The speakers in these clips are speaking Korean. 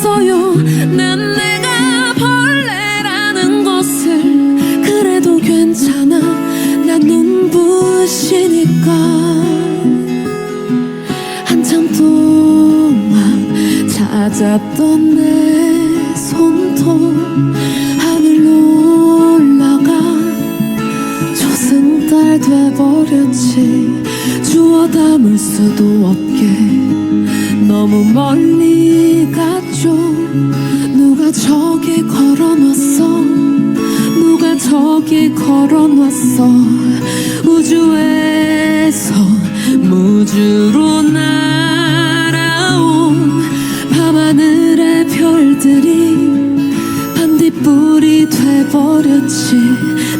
몰랐어요. 난 내가 벌레라는 것을 그래도 괜찮아. 난 눈부시니까. 한참 동안 찾았던 내 손톱 하늘로 올라가 조승달 돼버렸지 주워 담을 수도 없게 너무 멀리 갔죠. 누가 저기 걸어놨어? 누가 저기 걸어놨어? 우주에서 무주로 날아온 밤하늘의 별들이 반딧불이 돼버렸지.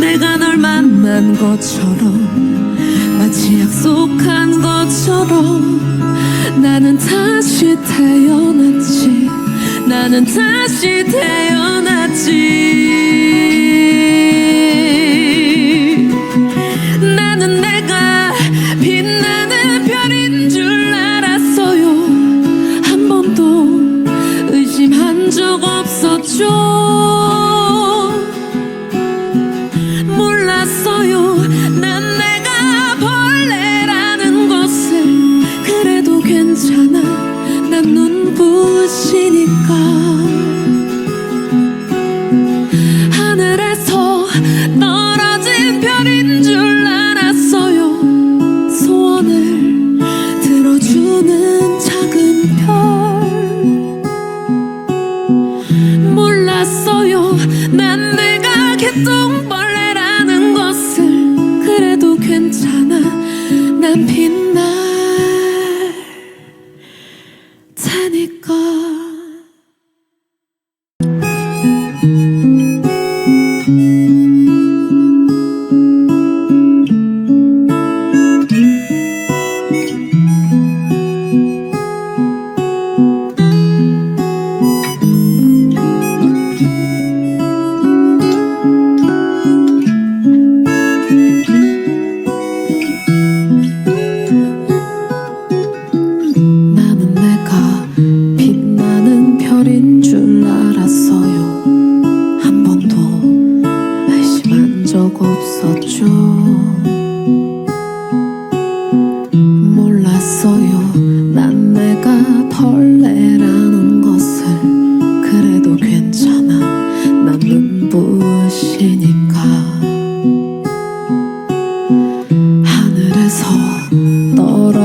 내가 널 만난 것처럼 마치 약속한 것처럼 나는 다시 태어났지. 나는 다시 태어났지. 나는 내가 난 내가 개똥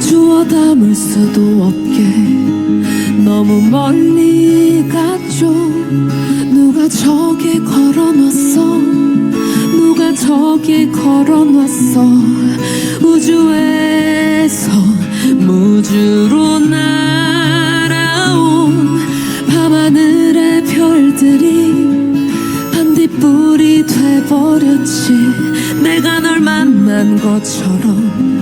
주워 담을 수도 없게. 너무 멀리 갔죠. 누가 저기 걸어놨어? 누가 저기 걸어놨어? 우주에서 무주로 날아온 밤하늘의 별들이 반딧불이 돼버렸지. 내가 널 만난 것처럼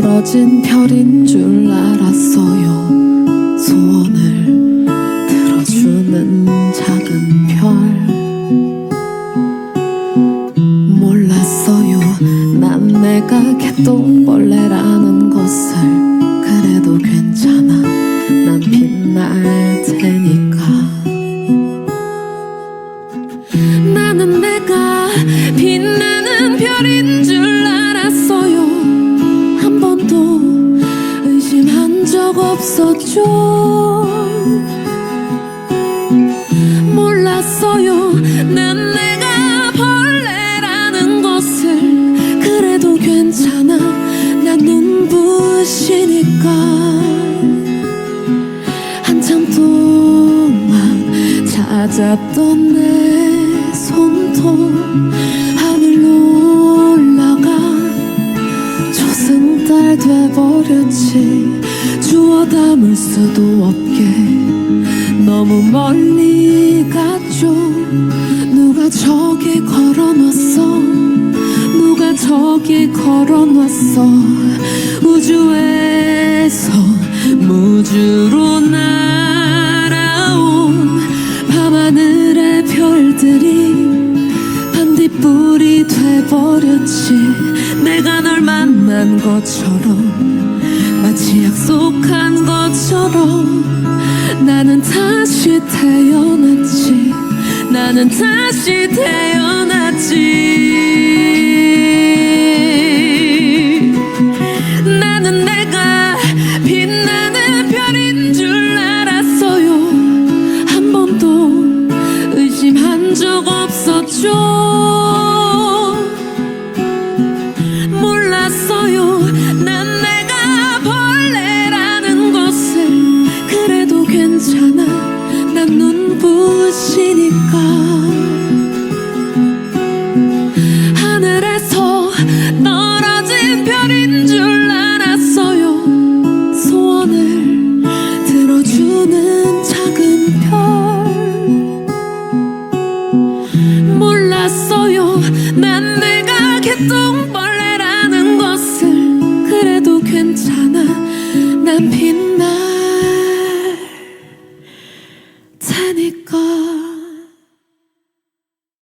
떨어진 별인 줄 알았어요. 소원을 들어주는 작은 별. 몰랐어요. 난 내가 개똥벌레라는 찾았던 내 손톱 하늘로 올라가 조승달 돼버렸지. 주워 담을 수도 없게. 너무 멀리 갔죠. 누가 저기 걸어놨어? 누가 저기 걸어놨어? 우주에서 무주로 날 것처럼 마치 약속한 것처럼 나는 다시 태어났지. 나는 태어났지